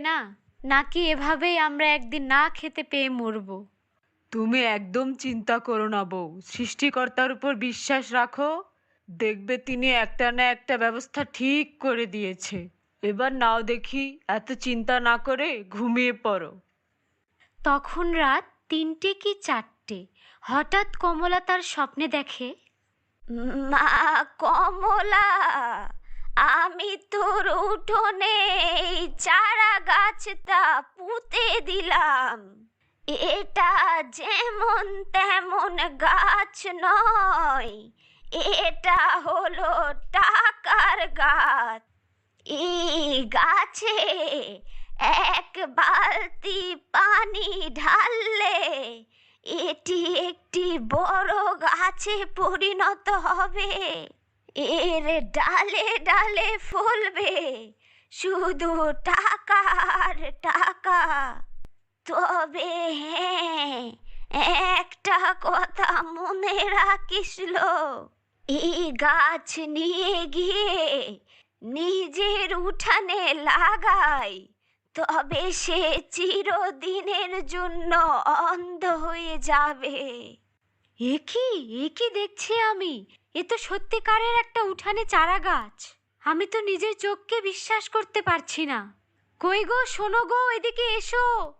না? নাকি এভাবেই আমরা একদিন না খেতে পেয়ে মরবো? তুমি একদম চিন্তা করো না বউ। সৃষ্টিকর্তার উপর বিশ্বাস রাখো। দেখবে তিনি একটা না একটা ব্যবস্থা ঠিক করে দিয়েছে। এবার নাও দেখি এত চিন্তা না করে ঘুমিয়ে পড়ো। তখন রাত তিনটে কি চারটে? হঠাৎ কমলা তার স্বপ্নে দেখে। মা কমলা! আমি তোর উঠোনে চারা গাছটা পুঁতে দিলাম। এটা যেমন তেমন গাছ নয়, এটা হলো টাকার গাছ। এই গাছে এক বালতি পানি ঢাললে এটি একটি বড় গাছে পরিণত হবে। এর ডালে ডালে ফলবে, শুধু টাকা আর টাকা। তবে হ্যাঁ একটা কথা মনে রাখিস এই গাছ নিয়ে গিয়ে নিজের উঠানে লাগাই, তবে সে চিরদিনের জন্য অন্ধ হয়ে যাবে। এ কি এ কি দেখছি আমি? এ তো সত্যিকারের একটা উঠানে চারা গাছ। আমি তো নিজের চোখকে বিশ্বাস করতে পারছি না। কই গো, শোনো গো, এদিকে এসো।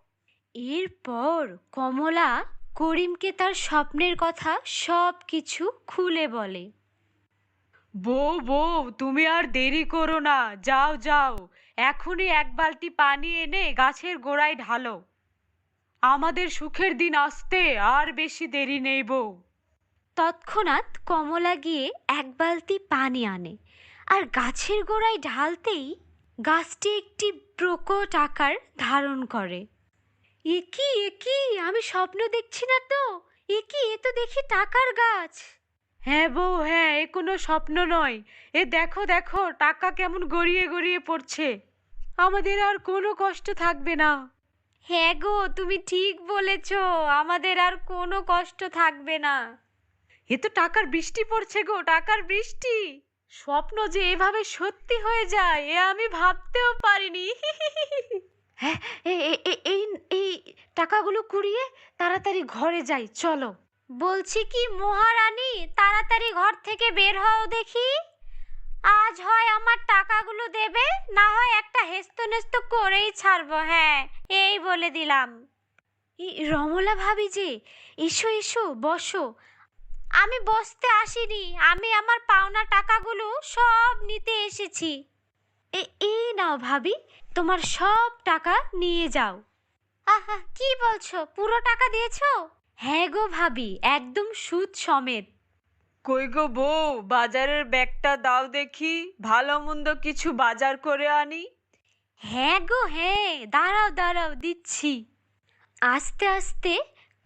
এরপর কমলা করিমকে তার স্বপ্নের কথা সব কিছু খুলে বলে। বউ বউ, তুমি আর দেরি করো না। যাও যাও। এখনই এক বালতি পানি এনে গাছের গোড়ায় ঢালো। আমাদের সুখের দিন আসতে আর বেশি দেরি নেই বউ। তৎক্ষণাৎ কমলা গিয়ে এক বালতি পানি আনে আর গাছের গোড়ায় ঢালতেই গাছটি একটি প্রকট আকার ধারণ করে। এ কি এ কি? আমি স্বপ্ন দেখছি না তো? এ কি? এ তো দেখি টাকার গাছ! হ্যাঁ বউ হ্যাঁ এ কোনো স্বপ্ন নয়। এ দেখো দেখো টাকা কেমন গড়িয়ে গড়িয়ে পড়ছে। আমাদের আর কোনো কষ্ট থাকবে না। হ্যাঁ গো তুমি ঠিক বলেছ আমাদের আর কোনো কষ্ট থাকবে না। এ তো টাকার বৃষ্টি পড়ছে গো টাকার বৃষ্টি। স্বপ্ন যে এভাবে সত্যি হয়ে যায় এ আমি ভাবতেও পারিনি। হ্যাঁ এই এই টাকাগুলো কুড়িয়ে তাড়াতাড়ি ঘরে যাই চলো। বলছি কি মহারানী তাড়াতাড়ি ঘর থেকে বের হও দেখি। আজ হয় আমার টাকাগুলো দেবে না হয় একটা হেস্ত নেস্ত করেই ছাড়বো হ্যাঁ এই বলে দিলাম। রমলা ভাবি যে এসো এসো বসো। আমি বসতে আসিনি। আমি আমার পাওনা টাকাগুলো সব নিতে এসেছি। এই নাও ভাবি তোমার সব টাকা নিয়ে যাও। আহা কি বলছো? পুরো টাকা দিয়েছ? হ্যাঁ গো ভাবি একদম সুদ সমেত। কই গো বউ বাজারের ব্যাগটা দাও দেখি ভালো মন্দ কিছু বাজার করে আনি। হ্যাঁ গো হ্যাঁ দাঁড়াও দাঁড়াও দিচ্ছি। আস্তে আস্তে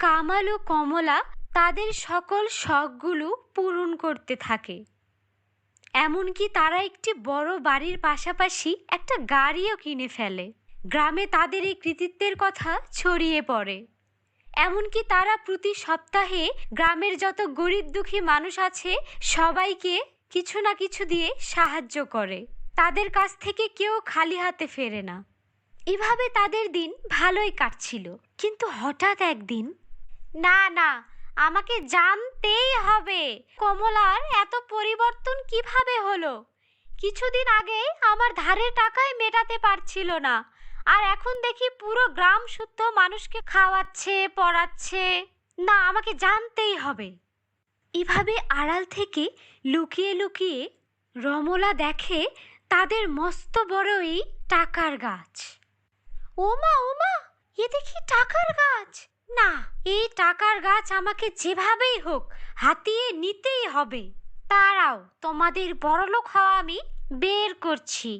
কামাল ও কমলা তাদের সকল শখগুলো পূরণ করতে থাকে। এমনকি তারা একটি বড় বাড়ির পাশাপাশি একটা গাড়িও কিনে ফেলে। গ্রামে তাদের এই কৃতিত্বের কথা ছড়িয়ে পড়ে। এমনকি তারা প্রতি সপ্তাহে গ্রামের যত গরিব দুঃখী মানুষ আছে, সবাইকে কিছু না কিছু দিয়ে সাহায্য করে। তাদের কাছ থেকে কেউ খালি হাতে ফেরে না। এভাবে তাদের দিন ভালোই কাটছিল। কিন্তু হঠাৎ একদিন না না আমাকে জানতেই হবে। কমলার এত পরিবর্তন কীভাবে হলো? কিছুদিন আগে আমার ধারের টাকায় মেটাতে পারছিল না। আর এখন দেখি পুরো গ্রাম শুদ্ধ মানুষকে খাওয়াচ্ছে, পড়াচ্ছে। না, আমাকে জানতেই হবে। এভাবে আড়াল থেকে লুকিয়ে লুকিয়ে রমলা দেখে তাদের মস্ত বড় এই টাকার গাছ। ওমা ওমা, এ দেখি টাকার গাছ। না, এই টাকার গাছ আমাকে যেভাবেই হোক হাতিয়ে নিতেই হবে। তারাও তোমাদের বড়লোক হওয়া আমি বের করছি।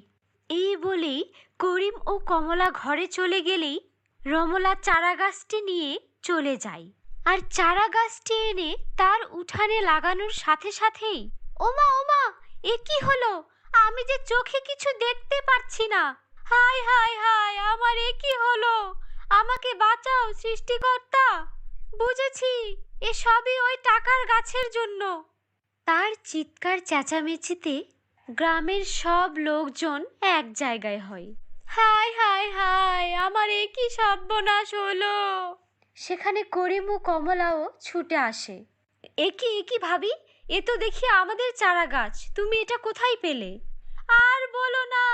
এই বলেই করিম ও কমলা ঘরে চলে গেলেই রমলা চারা গাছটি নিয়ে চলে যায়। আর চারা গাছটি এনে তার উঠানে লাগানোর সাথে সাথেই, ওমা ওমা, এ কি হলো? আমি যে চোখে কিছু দেখতে পারছি না। হায় হায় হায়, আমার এ কি হলো? আমাকে বাঁচাও সৃষ্টিকর্তা। বুঝেছি, এ সবই ওই টাকার গাছের জন্য। তার চিৎকার চেঁচামেচিতে গ্রামের সব লোকজন এক জায়গায় হয়। হায় হায় হায়, আমার এ কি সর্বনাশ হলো? সেখানে করিম, কমলাও ছুটে আসে। এ কি এ কি ভাবি? এ তো দেখি আমাদের চারা গাছ তুমি এটা কোথায় পেলে? আর বলো না,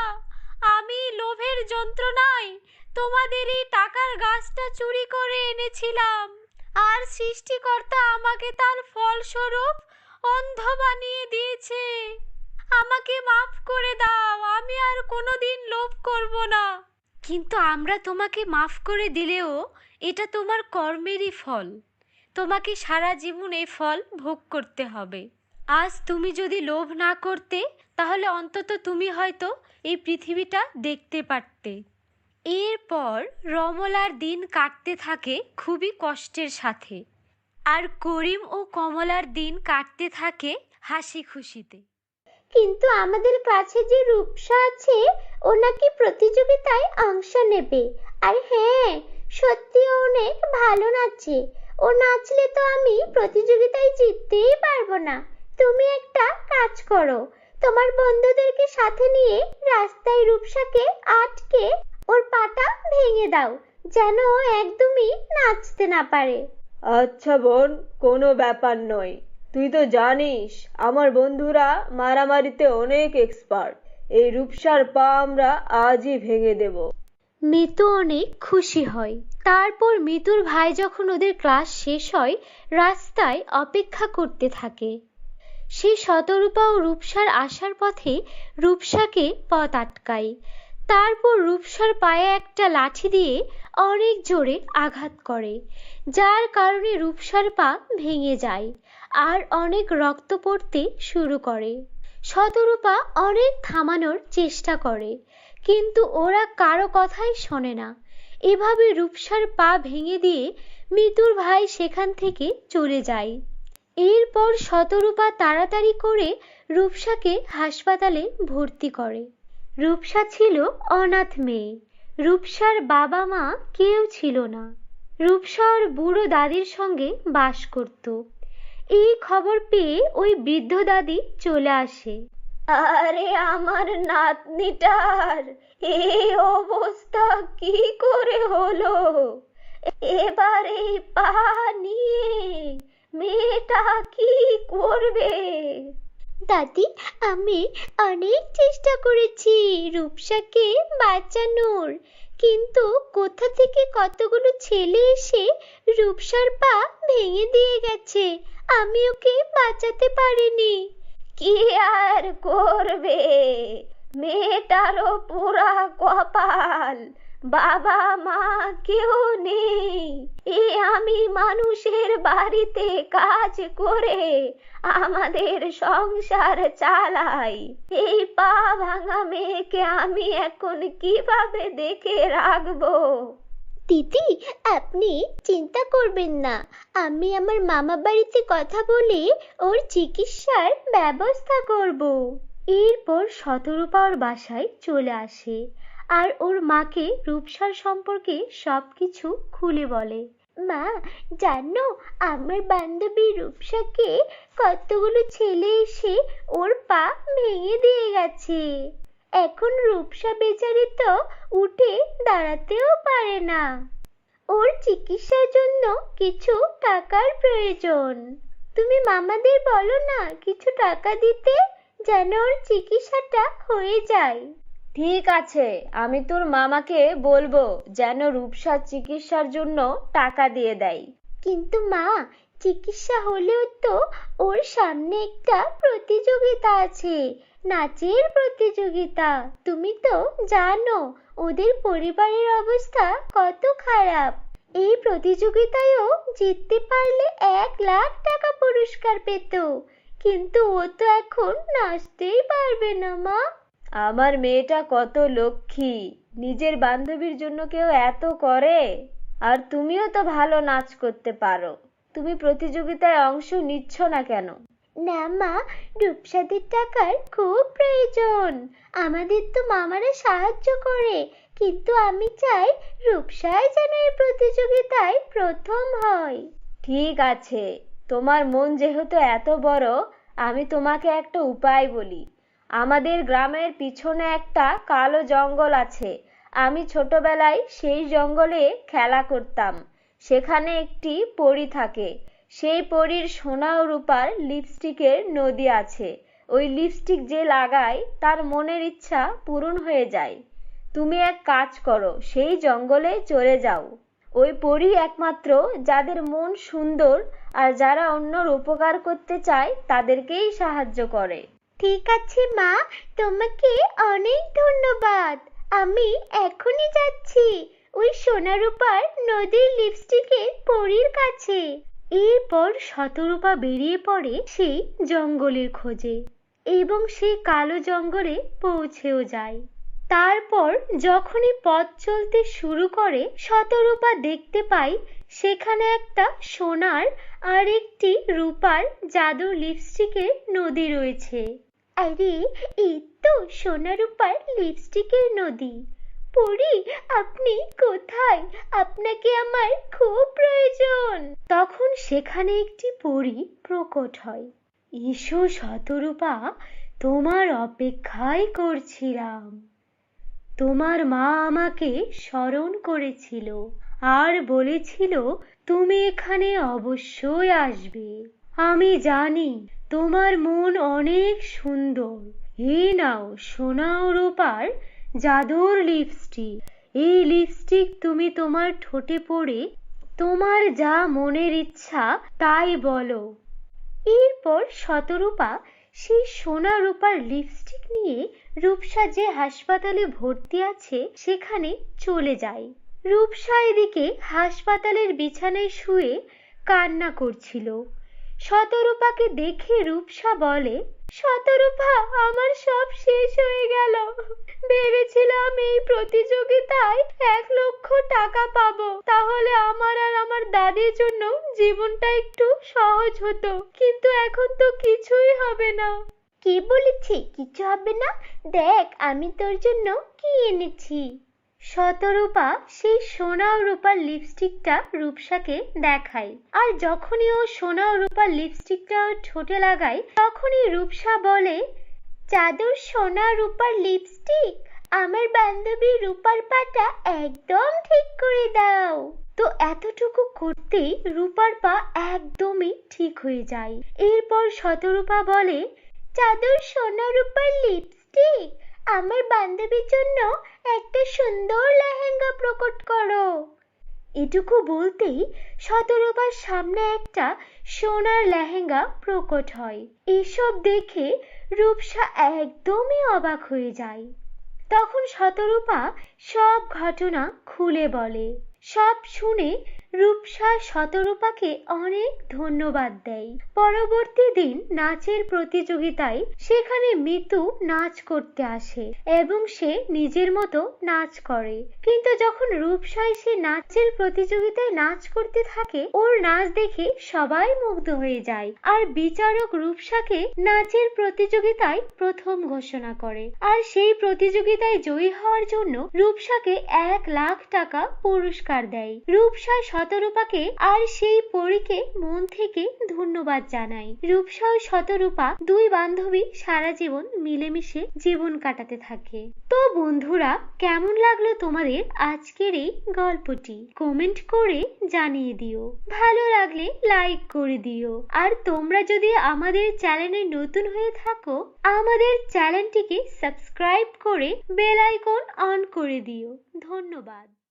আমি লোভের যন্ত্রণায় তোমাদের এই টাকার গাছটা চুরি করে এনেছিলাম। আর সৃষ্টিকর্তা আমাকে তার ফলস্বরূপ অন্ধ বানিয়ে দিয়েছে। আমাকে মাফ করে দাও, আমি আর কোনোদিন লোভ করব না। কিন্তু আমরা তোমাকে মাফ করে দিলেও এটা তোমার কর্মেরই ফল। তোমাকে সারা জীবন এই ফল ভোগ করতে হবে। আজ তুমি যদি লোভ না করতে, তাহলে অন্তত তুমি হয়তো এই পৃথিবীটা দেখতে পারতে। এরপর রমলার দিন কাটতে থাকে খুবই কষ্টের সাথে। আর করিম ও কমলার দিন কাটতে থাকে হাসি খুশিতে। কিন্তু আমাদের কাছে যে রূপসা আছে, ও নাকি প্রতিযোগিতায় অংশ নেবে। আর হ্যাঁ সত্যি অনেক ভালো নাচে। ও নাচলে তো আমি প্রতিযোগিতায় জিততেই পারব না। তুমি একটা কাজ করো। তোমার বন্ধুদেরকে সাথে নিয়ে রাস্তায় রূপসাকে আটকে ওর পাটা ভেঙে দাও যেন ও একদমই নাচতে না পারে। আচ্ছা বোন কোনো ব্যাপার নয়। তুই তো জানিস আমার বন্ধুরা মারামারিতে অনেক এক্সপার্ট এই রূপসার পা আমরা আজই ভেঙে দেব। মিতু অনেক খুশি হয়। তারপর মিতুর ভাই যখন ওদের ক্লাস শেষ হয় রাস্তায় অপেক্ষা করতে থাকে। সে শতরূপা ও রূপসার আসার পথে রূপসাকে পথ আটকায়। তারপর রূপসার পায়ে একটা লাঠি দিয়ে অনেক জোরে আঘাত করে, যার কারণে রূপসার পা ভেঙে যায় আর অনেক রক্ত পড়তে শুরু করে। শতরূপা অনেক থামানোর চেষ্টা করে, কিন্তু ওরা কারও কথাই শোনে না। এভাবে রূপসার পা ভেঙে দিয়ে মিতুর ভাই সেখান থেকে চলে যায়। এরপর শতরূপা তাড়াতাড়ি করে রূপসাকে হাসপাতালে ভর্তি করে। রূপসা ছিল অনাথ মেয়ে। রূপসার বাবা মা কেউ ছিল না। রূপসা ওর বুড়ো দাদির সঙ্গে বাস করত। এই খবর পেয়ে ওই বৃদ্ধ দাদি চলে আসে। আরে আমার নাতনিটার এই অবস্থা কি করে হলো? এবারে পা নিয়ে মেয়েটা কি করবে? দাদি, আমি অনেক চেষ্টা করেছি রূপসাকে বাঁচানোর। কিন্তু কোথা থেকে কতগুলো ছেলে এসে রূপসার পা ভেঙে দিয়ে গেছে? আমি ওকে বাঁচাতে পারিনি। কি আর করবে? মেয়েটারও পুরা কপাল। বাবা মা কেউ নেই। এ আমি মানুষের বাড়িতে কাজ করে আমাদের সংসার চালাই। এই পা ভাঙা মেয়েকে আমি এখন কীভাবে দেখে রাখব? দিদি, আপনি চিন্তা করবেন না। আমি আমার মামা বাড়িতে কথা বলে ওর চিকিৎসার ব্যবস্থা করব। এরপর শতরূপা ওর বাসায় চলে আসে। আর ওর মাকে রূপসার সম্পর্কে সবকিছু খুলে বলে। মা, জানো, আমার বান্ধবী রূপসাকে কতগুলো ছেলে এসে ওর পা ভেঙে দিয়ে গেছে। এখন রূপসা বেচারি তো উঠে দাঁড়াতেও পারে না। ওর চিকিৎসার জন্য কিছু টাকার প্রয়োজন। তুমি মামাদের বলো না, কিছু টাকা দিতে যেন ওর চিকিৎসাটা হয়ে যায়। ঠিক আছে, আমি তোর মামাকে বলব যেন রূপসার চিকিৎসার জন্য টাকা দিয়ে দেয়। কিন্তু মা, চিকিৎসা হলেও তো ওর সামনে একটা প্রতিযোগিতা আছে, নাচের প্রতিযোগিতা। তুমি তো জানো, ওদের পরিবারের অবস্থা কত খারাপ। এই প্রতিযোগিতায়ও জিততে পারলে এক লাখ টাকা পুরস্কার পেত, কিন্তু ও তো এখন নাচতেই পারবে না মা। আমার মেয়েটা কত লক্ষ্মী নিজের বান্ধবীর জন্য কেউ এত করে? আর তুমিও তো ভালো নাচ করতে পারো। তুমি প্রতিযোগিতায় অংশ নিচ্ছ না কেন? না মা রূপসাদের টাকার খুব প্রয়োজন। আমাদের তো মামারা সাহায্য করে। কিন্তু আমি চাই রূপসাই যেন এই প্রতিযোগিতায় প্রথম হয়। ঠিক আছে তোমার মন যেহেতু এত বড় আমি তোমাকে একটা উপায় বলি। আমাদের গ্রামের পিছনে একটা কালো জঙ্গল আছে। আমি ছোটবেলায় সেই জঙ্গলে খেলা করতাম। সেখানে একটি পরী থাকে। সেই পরীর সোনা ও রূপার লিপস্টিকের নদী আছে। ওই লিপস্টিক যে লাগায় তার মনের ইচ্ছা পূরণ হয়ে যায়। তুমি এক কাজ করো, সেই জঙ্গলে চলে যাও। ওই পরী একমাত্র যাদের মন সুন্দর আর যারা অন্যর উপকার করতে চায়, তাদেরকেই সাহায্য করে। ঠিক আছে, মা। তোমাকে অনেক ধন্যবাদ। আমি এখনই যাচ্ছি। ওই সোনা রূপার নদীর লিপস্টিকের পরীর কাছে। এরপর শতরূপা বেরিয়ে পড়ে সেই জঙ্গলের খোঁজে এবং সে কালো জঙ্গলে পৌঁছেও যায়। তারপর যখনই পথ চলতে শুরু করে, শতরূপা দেখতে পায় সেখানে একটা সোনার আর একটি রূপার জাদুর লিপস্টিকের নদী রয়েছে। আরে, এই তো সোনা রূপার লিপস্টিকের নদী। পরি, আপনি কোথায়? আপনাকে আমার খুব প্রয়োজন। তখন সেখানে একটি পরী প্রকট হয়। এসো শতরূপা, তোমার অপেক্ষায় করছিলাম। তোমার মা আমাকে স্মরণ করেছিল আর বলেছিল, তুমি এখানে অবশ্যই আসবে। আমি জানি তোমার মন অনেক সুন্দর। এই নাও সোনা ও রূপার জাদুর লিপস্টিক এই লিপস্টিক তুমি তোমার ঠোঁটে পড়ে তোমার যা মনের ইচ্ছা তাই বলো। এরপর শতরূপা সেই সোনা রূপার লিপস্টিক নিয়ে রূপসা যে হাসপাতালে ভর্তি আছে সেখানে চলে যায়। রূপসা এদিকে হাসপাতালের বিছানায় শুয়ে কান্না করছিল। শতরূপাকে দেখে রূপসা বলে, শতরূপা, আমার সব শেষ হয়ে গেল। ভেবেছিলাম এই প্রতিযোগিতায় এক লক্ষ টাকা পাবো। তাহলে আমার আর আমার দাদির জন্য জীবনটা একটু সহজ হতো। কিন্তু এখন তো কিছুই হবে না। কি বলেছি? কিছু হবে না। দেখ, আমি তোর জন্য কি এনেছি। শতরূপা সেই সোনা ও রূপার লিপস্টিকটা রূপসাকে দেখায়। আর যখনই ও সোনা ও রূপার লিপস্টিকটা ঠোঁটে লাগায়, তখনই রূপসা বলে জাদুর সোনা রূপার লিপস্টিক আমার বান্ধবী রূপার পাটা একদম ঠিক করে দাও। তো এতটুকু করতেই রূপার পা একদমই ঠিক হয়ে যায়। এরপর শতরূপা বলে, চাদর সোনা রূপার লিপস্টিক আমার বান্ধবীর জন্য একটা সুন্দর লেহেঙ্গা প্রকট করো। এটুকু বলতেই শতরূপার সামনে একটা সোনার লেহেঙ্গা প্রকট হয়। এসব দেখে রূপসা একদমই অবাক হয়ে যায়। তখন শতরূপা সব ঘটনা খুলে বলে। সব শুনে রূপসা শতরূপাকে অনেক ধন্যবাদ দেয়। পরবর্তী দিন নাচের প্রতিযোগিতায় সেখানে মিতু নাচ করতে আসে এবং সে নিজের মতো নাচ করে। কিন্তু যখন রূপসা এসে নাচের প্রতিযোগিতায় নাচ করতে থাকে, ওর নাচ দেখে সবাই মুগ্ধ হয়ে যায় আর বিচারক রূপসাকে নাচের প্রতিযোগিতায় প্রথম ঘোষণা করে। আর সেই প্রতিযোগিতায় জয়ী হওয়ার জন্য রূপসাকে এক লাখ টাকা পুরস্কার দেয়। রূপসা শতরূপাকে আর সেই পরীকে মন থেকে ধন্যবাদ জানাই। রূপসা ও শতরূপা দুই বান্ধবী সারা জীবন মিলেমিশে জীবন কাটাতে থাকে। তো বন্ধুরা, কেমন লাগল তোমাদের আজকের এই গল্পটি? কমেন্ট করে জানিয়ে দিও। ভালো লাগলে লাইক করে দিও। আর তোমরা যদি আমাদের চ্যানেলে নতুন হয়ে থাকো, আমাদের চ্যানেলটিকে সাবস্ক্রাইব করে বেল আইকন অন করে দিও। ধন্যবাদ।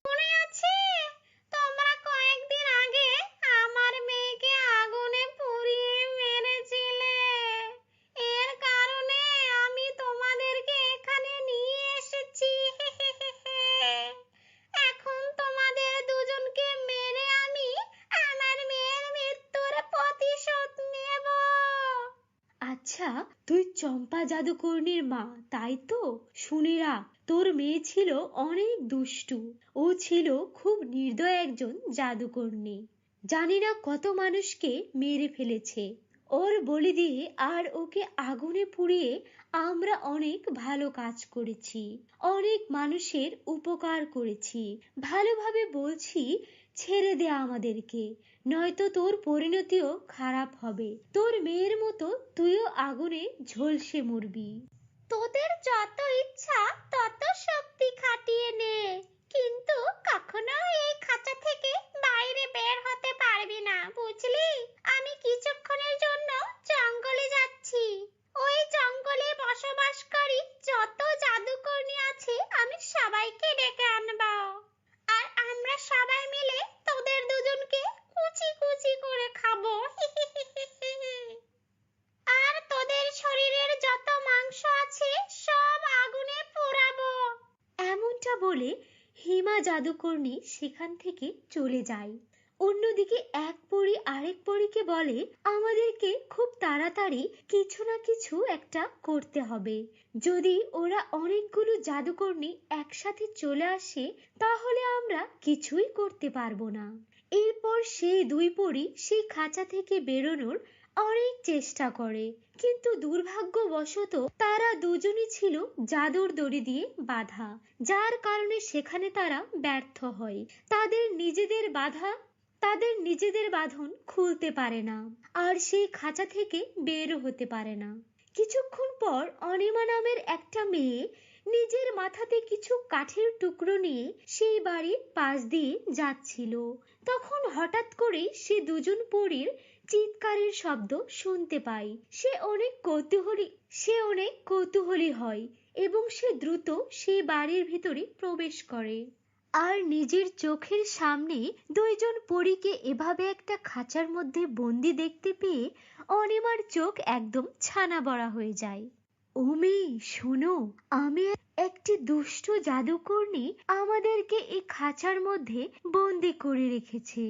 আচ্ছা তুই চম্পা জাদুকর্ণীর মা, তাই তো? শুনে রাখ, তোর মেয়ে ছিল অনেক দুষ্টু। ও ছিল খুব নির্দয় একজন জাদুকর্ণী। জানি না কত মানুষকে মেরে ফেলেছে। ওর বলি দিয়ে আর ওকে আগুনে পুড়িয়ে আমরা অনেক ভালো কাজ করেছি। অনেক মানুষের উপকার করেছি। ভালোভাবে বলছি ছেড়ে দে আমাদেরকে, নয়তো তোর পরিণতিও খারাপ হবে। তোর মেয়ের মতো তুইও আগুনে ঝলসে মরবি। তোদের যত ইচ্ছা তত শক্তি শক্তি খাটিয়ে নে কিন্তু কখনো এই খাঁচা থেকে বাইরে বের হতে পারবি না বুঝলি আমি কিছুক্ষণের জন্য জঙ্গলে যাচ্ছি ওই জঙ্গলে বসবাসকারী যত জাদুকর্ণী আছে আমি সবাইকে ডেকে আনব আর আমরা সবাই মিলে তোদের দুজনকে কুচি কুচি করে খাব আর তোদের শরীরের যত মাংস আছে সব আগুনে পোড়াবো এমনটা বলে হিমা জাদুকর্ণী সেখান থেকে চলে যায় অন্যদিকে এক পরী আরেক পরীকে বলে, আমাদেরকে খুব তাড়াতাড়ি কিছু না কিছু একটা করতে হবে। যদি ওরা অনেকগুলো জাদুকর্ণী একসাথে চলে আসে, তাহলে আমরা কিছুই করতে পারব না। এরপর সেই দুই পরী সেই খাঁচা থেকে বেরোনোর অনেক চেষ্টা করে, কিন্তু দুর্ভাগ্যবশত তারা দুজনই ছিল জাদুর দড়ি দিয়ে বাঁধা। যার কারণে সেখানে তারা ব্যর্থ হয়। তাদের নিজেদের বাধা, তাদের নিজেদের বাঁধন খুলতে পারে না আর সেই খাঁচা থেকে বেরও হতে পারে না। কিছুক্ষণ পর অনিমা নামের একটা মেয়ে নিজের মাথাতে কিছু কাঠের টুকরো নিয়ে সেই বাড়ির পাশ দিয়ে যাচ্ছিল। তখন হঠাৎ করে সে দুজন পরীর চিৎকারের শব্দ শুনতে পায় সে অনেক কৌতূহলী, সে অনেক কৌতূহলী হয় এবং সে দ্রুত সেই বাড়ির ভিতরে প্রবেশ করে। আর নিজের চোখের সামনে দুইজন পরীকে এভাবে একটা খাঁচার মধ্যে বন্দি দেখতে পেয়ে অনিমার চোখ একদম ছানা বড়া হয়ে যায়। ও মেয়ে শোনো, আমি একটি দুষ্ট জাদুকর্ণী আমাদেরকে এই খাঁচার মধ্যে বন্দি করে রেখেছে।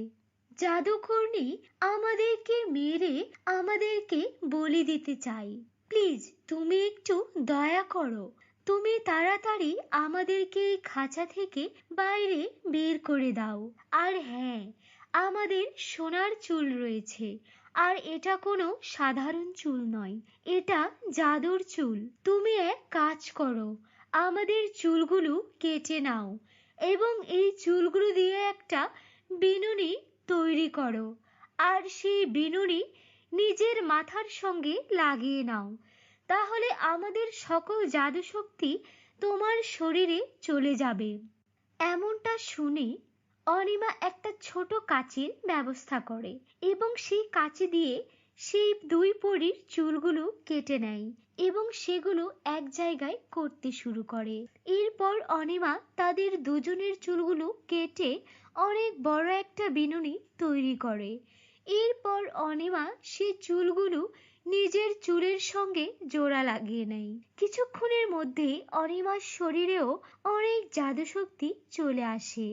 জাদুকর্ণী আমাদেরকে মেরে আমাদেরকে বলি দিতে চাই। প্লিজ, তুমি একটু দয়া করো। তুমি তাড়াতাড়ি আমাদেরকে এই খাঁচা থেকে বাইরে বের করে দাও। আর হ্যাঁ আমাদের সোনার চুল রয়েছে। আর এটা কোনো সাধারণ চুল নয়, এটা জাদুর চুল। তুমি এক কাজ করো, আমাদের চুলগুলো কেটে নাও এবং এই চুলগুলো দিয়ে একটা বিনুনি তৈরি করো। আর সেই বিনুনি নিজের মাথার সঙ্গে লাগিয়ে নাও। তাহলে আমাদের সকল জাদু শক্তি তোমার শরীরে চলে যাবে। এমনটা শুনে অনিমা একটা ছোট কাঁচির ব্যবস্থা করে এবং সেই কাঁচি দিয়ে সেই দুই পরীর চুলগুলো কেটে নেয় এবং সেগুলো এক জায়গায় করতে শুরু করে। এরপর অনিমা তাদের দুজনের চুলগুলো কেটে অনেক বড় একটা বিনুনি তৈরি করে। এরপর অনিমা সে চুলগুলো নিজের চুলের সঙ্গে জোড়া লাগিয়ে নেয়। কিছুক্ষণের মধ্যে অনিমার শরীরেও অনেক জাদুশক্তি চলে আসে।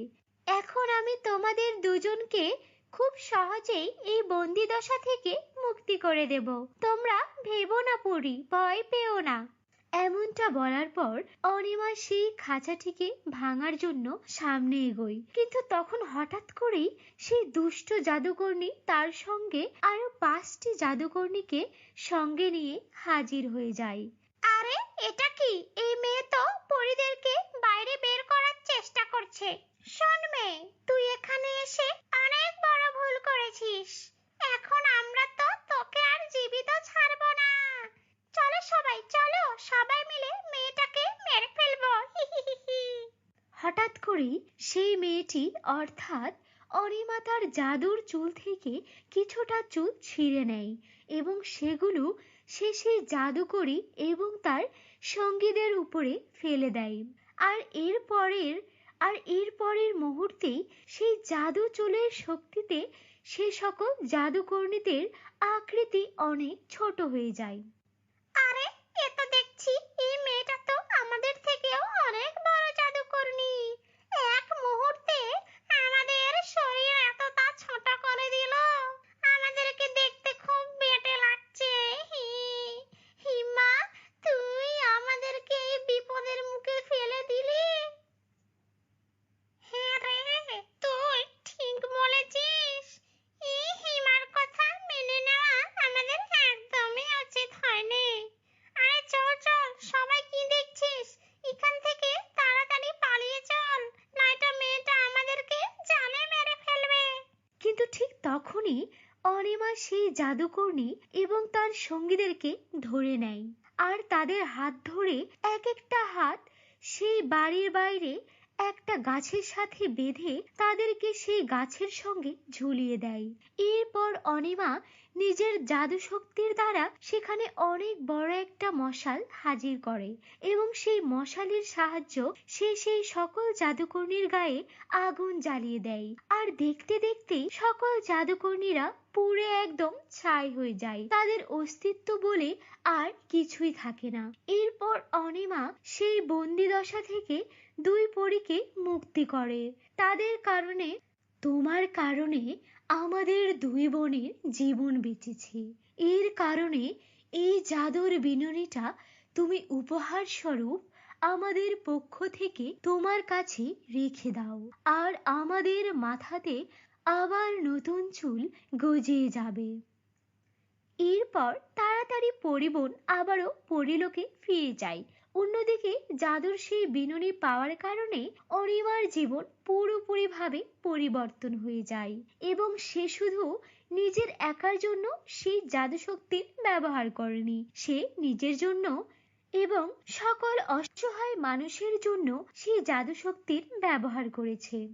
এখন আমি তোমাদের দুজনকে খুব সহজেই এই বন্দি দশা থেকে মুক্তি করে দেব। তোমরা ভেবো না পড়ি ভয় পেও না। এমনটা বলার পর অনিমা সেই খাঁচাটিকে ভাঙার জন্য সামনে এগোয়। কিন্তু তখন হঠাৎ করেই সেই দুষ্ট জাদুকর্ণী তার সঙ্গে আরও পাঁচটি জাদুকর্ণীকে সঙ্গে নিয়ে হাজির হয়ে যায়। আরে, এটা কি? এই মেয়ে তো পরিদেরকে বাইরে বের করার চেষ্টা করছে। শোন মেয়ে, তুই এখানে এসে ভুল করেছিস এখন আমরা তো তোকে আর জীবিত ছাড়বো না। চলো সবাই চলো, সবাই মিলে মেয়েটাকে মেরে ফেলব। হঠাৎ করেই সেই মেয়েটি, অর্থাৎ অনিমা তার জাদুর চুল থেকে কিছুটা চুল ছিঁড়ে নেয় এবং সেগুলো সে সেই জাদুকরি এবং তার সঙ্গীদের উপরে ফেলে দেয়। আর এর পরের, আর এর পরের মুহূর্তেই সেই জাদু চুলের শক্তিতে সে সকল জাদুকর্ণীদের আকৃতি অনেক ছোট হয়ে যায়। আরে এ তো দেখছি আরে চল চল, সবাই কি দেখছিস? এখান থেকে তাড়াতাড়ি পালিয়ে চল মেয়েটা আমাদেরকে মেরে ফেলবে। কিন্তু ঠিক তখনই অনিমা সেই জাদুকর্ণী এবং তার সঙ্গীদেরকে ধরে নেয়। আর তাদের হাত ধরে এক একটা হাত সেই বাড়ির বাইরে একটা গাছের সাথে বেঁধে তাদেরকে সেই গাছের সঙ্গে ঝুলিয়ে দেয়। এরপর অনিমা নিজের জাদু শক্তির দ্বারা সেখানে অনেক বড় একটা মশাল হাজির করে এবং সেই মশালের সাহায্য সে সেই সকল জাদুকর্ণীর গায়ে আগুন জ্বালিয়ে দেয়। আর দেখতে দেখতেই সকল জাদুকর্ণীরা পুড়ে একদম ছাই হয়ে যায়। তাদের অস্তিত্ব বলে আর কিছুই থাকে না। এরপর অনিমা সেই বন্দি দশা থেকে দুই পরীকে মুক্তি করে। তাদের কারণে, তোমার কারণে আমাদের দুই বোনের জীবন বেঁচেছে। এর কারণে এই জাদুর বিননিটা তুমি উপহার স্বরূপ আমাদের পক্ষ থেকে তোমার কাছে রেখে দাও। আর আমাদের মাথাতে আবার নতুন চুল গজিয়ে যাবে। এরপর তাড়াতাড়ি পরিবন আবারও পরিলোকে ফিরে যায়। অন্যদিকে জাদুর সেই বিননি পাওয়ার কারণে অনিমার জীবন পুরোপুরিভাবে পরিবর্তন হয়ে যায় এবং সে শুধু নিজের একার জন্য সেই জাদু শক্তির ব্যবহার করেনি, সে নিজের জন্য এবং সকল অসহায় মানুষের জন্য সেই জাদু শক্তির ব্যবহার করেছে।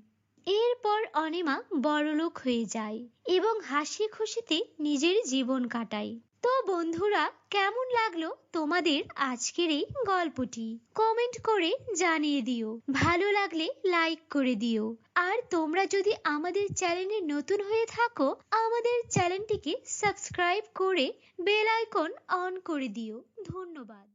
এরপর অনিমা বড়লোক হয়ে যায় এবং হাসি খুশিতে নিজের জীবন কাটায়। তো বন্ধুরা, কেমন লাগল তোমাদের আজকের এই গল্পটি? কমেন্ট করে জানিয়ে দিও। ভালো লাগলে লাইক করে দিও। আর তোমরা যদি আমাদের চ্যানেলে নতুন হয়ে থাকো, আমাদের চ্যানেলটিকে সাবস্ক্রাইব করে বেল আইকন অন করে দিও। ধন্যবাদ।